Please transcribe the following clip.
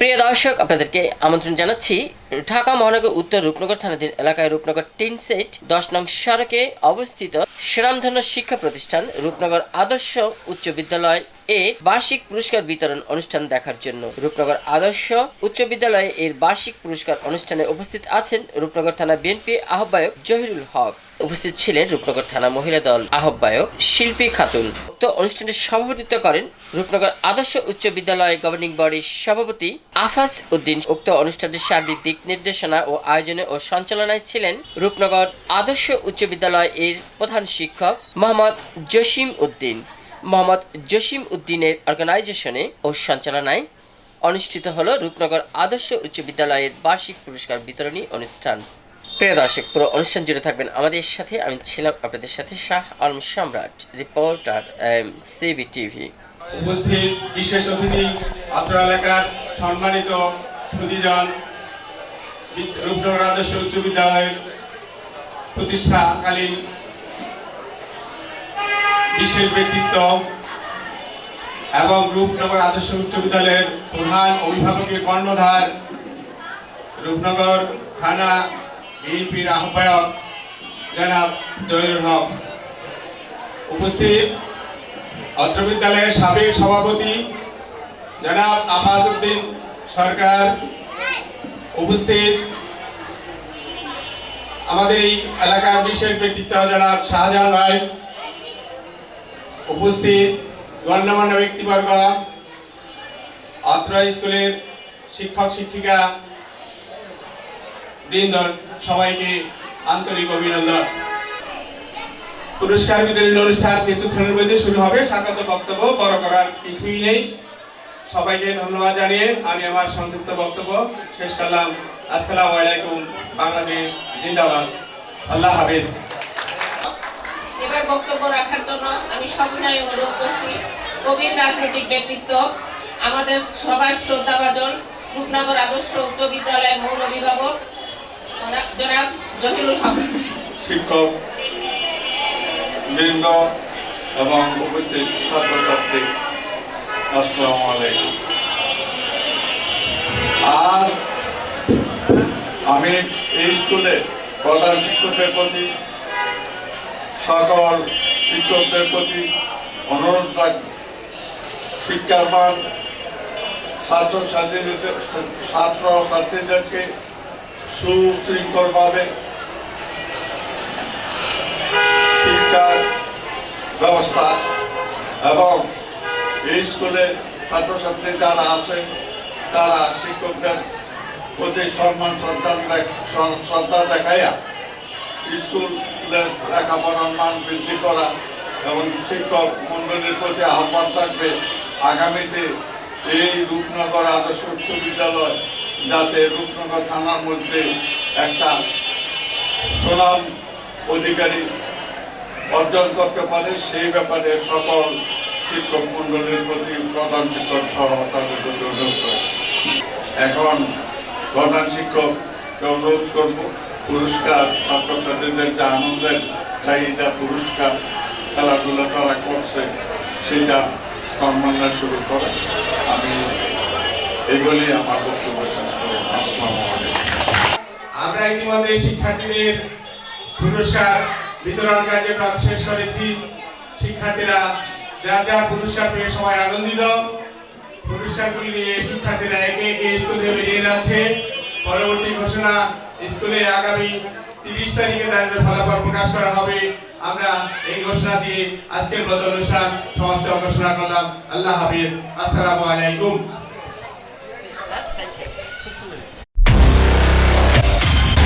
প্রিয় দর্শক আপনাদেরকে আমন্ত্রণ জানাচ্ছি ঢাকা মহানগর উত্তর রূপনগর থানাধীন এলাকায় রূপনগর টিন সেট দশ নং সড়কে অবস্থিত সুনামধন্য শিক্ষা প্রতিষ্ঠান রূপনগর আদর্শ উচ্চ বিদ্যালয় এ বার্ষিক পুরস্কার বিতরণ অনুষ্ঠান দেখার জন্য। রূপনগর আদর্শ উচ্চ বিদ্যালয়ে এর বার্ষিক পুরস্কার অনুষ্ঠানে উপস্থিত আছেন রূপনগর থানা বিএনপি আহ্বায়ক জহিরুল হক। উপস্থিত ছিলেন রূপনগর থানা মহিলা দল আহ্বায়ক শিল্পী খাতুন। উক্ত অনুষ্ঠানে সভাপতিত্ব করেন রূপনগর আদর্শ উচ্চ বিদ্যালয় গভর্নিং বডির সভাপতি আফাস উদ্দিন। উক্ত অনুষ্ঠানের সার্বিক দিক নির্দেশনা ও আয়োজনে ও সঞ্চালনায় ছিলেন রূপনগর আদর্শ উচ্চ বিদ্যালয় এর প্রধান শিক্ষক মোহাম্মদ জসিম উদ্দিন। মোহাম্মদ জসিম উদ্দিনের অর্গানাইজেশনে ও সঞ্চালনায় অনুষ্ঠিত হল রূপনগর আদর্শ উচ্চ বিদ্যালয়ের বার্ষিক পুরস্কার বিতরণী অনুষ্ঠান। প্রিয় দর্শক, পুরো অনুষ্ঠান জুড়ে থাকবেন আমাদের সাথে। আমি ছিলাম আপনাদের সাথে শাহ আলম সম্রাট, রিপোর্টার সিবি টিভি উপস্থিত বিশেষ অতিথি অত্র এলাকার সম্মানিত সুদীজন রূপনগর আদর্শ উচ্চ বিদ্যালয়ের প্রতিষ্ঠাকালীন বিশেষ ব্যক্তিত্ব এবং রূপনগর আদর্শ উচ্চ বিদ্যালয়ের প্রধান অভিভাবকের কর্ণধার রূপনগর থানা বিএনপির আহ্বায়ক জনাব জহিরুল হক। উপস্থিত অত্র বিদ্যালয়ের সাবেক সভাপতি জনাব উদ্দিন সরকার উপস্থিত। আমাদের এই এলাকার বিশেষ ব্যক্তিত্ব জনাব শাহজাহান ভাই। উপস্থিত গণ্যমান্য ব্যক্তিবর্গ, অত্র স্কুলের শিক্ষক, শিক্ষিকা বৃন্দ, সবাইকে আন্তরিক অভিনন্দন। পুরস্কার বিতরণী অনুষ্ঠান কিছুক্ষণের মধ্যে শুরু হবে। স্বাগত বক্তব্য বড় করার কিছুই নেই। সবাইকে ধন্যবাদ জানিয়ে আমি আমার সংক্ষিপ্ত বক্তব্য শেষ করলাম। আসসালামু আলাইকুম বাংলাদেশ জিন্দাবাদ। আল্লাহ হাফেজ। এবার বক্তব্য রাখার জন্য আমি সবিনয় অনুরোধ করছি। প্রবীণ রাজনৈতিক ব্যক্তিত্ব আমাদের সবার শ্রদ্ধাভাজন রূপনগর আদর্শ উচ্চ বিদ্যালয়ের মৌল অভিভাবক জনাব জহিরুল হক। শিক্ষক বৃন্দ এবং উপস্থিত ছাত্রছাত্রী। আসসালামু আলাইকুম। আর আমি এই স্কুলে প্রধান শিক্ষকের প্রতি, সকল শিক্ষকদের প্রতি অনুরোধ রাখব। শিক্ষার মান ছাত্র ছাত্রীদের ছাত্র ছাত্রীদেরকে সুশৃঙ্খলভাবে শিক্ষার ব্যবস্থা এবং এই স্কুলে ছাত্রছাত্রী যারা আছে, তারা শিক্ষকদের প্রতি সম্মান, শ্রদ্ধা দেখ- শ্র- শ্রদ্ধা দেখাইয়া স্কুলের লেখাপড়ার মান বৃদ্ধি করা এবং শিক্ষক মন্ডলীর প্রতি আহ্বান থাকবে। আগামীতে এই রূপনগর আদর্শ উচ্চ বিদ্যালয় যাতে রূপনগর থানার মধ্যে একটা সুনাম অধিকারী অর্জন করতে পারে, সেই ব্যাপারে সকল শিক্ষক মন্ডলীর প্রতি প্রধান শিক্ষক সহ প্রতি অনুরোধ এখন প্রধান শিক্ষক অনুরোধ করব, পুরস্কার ছাত্রছাত্রীদের যে আনন্দের চাহিদা পুরস্কার খেলাধুলা তারা করছে, সেটা সম্মাননা শুরু করে। আমি এগুলি আমার বক্তব্য শেষ করি আমরা ইতিমধ্যে শিক্ষার্থীদের পুরস্কার বিতরণ কার্যক্রম শেষ করেছি। শিক্ষার্থীরা যার যার পুরস্কার পেয়ে সবাই আনন্দিত। পুরস্কারগুলি নিয়ে শিক্ষার্থীরা একে একে স্কুল থেকে বেরিয়ে যাচ্ছে। পরবর্তী ঘোষণা, স্কুলে আগামী তিরিশ তারিখে তাদের ফলাফল প্রকাশ করা হবে। আমরা এই ঘোষণা দিয়ে আজকের মতো অনুষ্ঠান সমাপ্ত ঘোষণা করলাম। আল্লাহ হাফিজ। আসসালামু আলাইকুম।